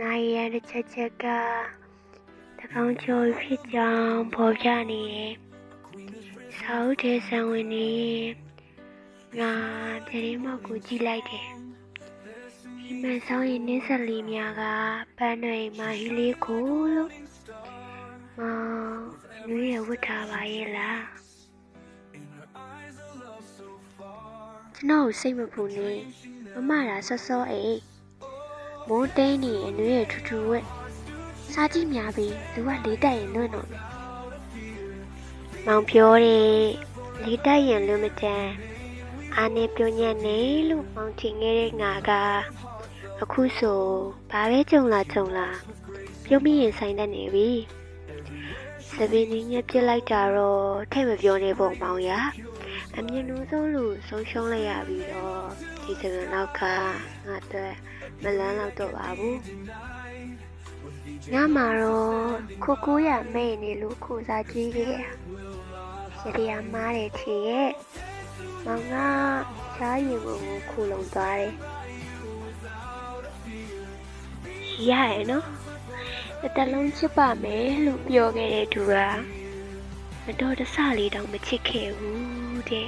နိုင်ရတဲ့ချက်ချက်ကတကောင်ကျော်ဖြစ်ကြောင်းပေါ်ပြနေတယ်။စာအုပ်ထဲဆံဝင်နေငါပြတင်းမောက်ကိုကြည့်လိုက်တယ်။ဒီမန်ဆောင်ရင်နင်းဆက်လေးများကပန်းတွေမာဟီလေးကိုလို့မောင်နွေရဝတ်ထားပါရဲ့လား။ကျွန်တော်ကိုစိတ်မပူနဲ့မမရာဆော့ဆော့အိတ် မိုးတိန်နေအနွေရထူထူဝက်စားကြည့်များပြီလူကလေးတက်ရင်လွတ်တော့မယ်မောင်ပြောတယ်လေးတက်ရင်လွတ်မတန်အာနေပြုံညံ့နေလို့မောင်ထင်ခဲ့တဲ့ငါကအခုဆိုဘာပဲကြုံလာကြုံလာပြုံးမိရင်ဆိုင်တတ်နေပြီစပင်းကြီးညက်ပြစ်လိုက်တာတော့ထိတ်မပြောနေပုံမောင်ရ အမြင်လို့ဆုံးလို့ဆုံးရှုံးလိုက်ရပြီတော့ဒီစပင်းနောက်ကငါအတွက်မလန်းတော့တော့ပါဘူးညမှာတော့ခိုကိုရမဲနေလို့ခိုစားကြည့်ခဲ့ရရရမားတယ်ချေရဲ့မောင်ကရှားရင်ကိုခိုလုံသွားတယ်ရရဲ့နော်တစ်တလုံးချစ်ပါမယ်လို့ပြောခဲ့တဲ့သူကမတော်တဆလေးတောင်မချစ်ခဲ့ဘူး တဲ့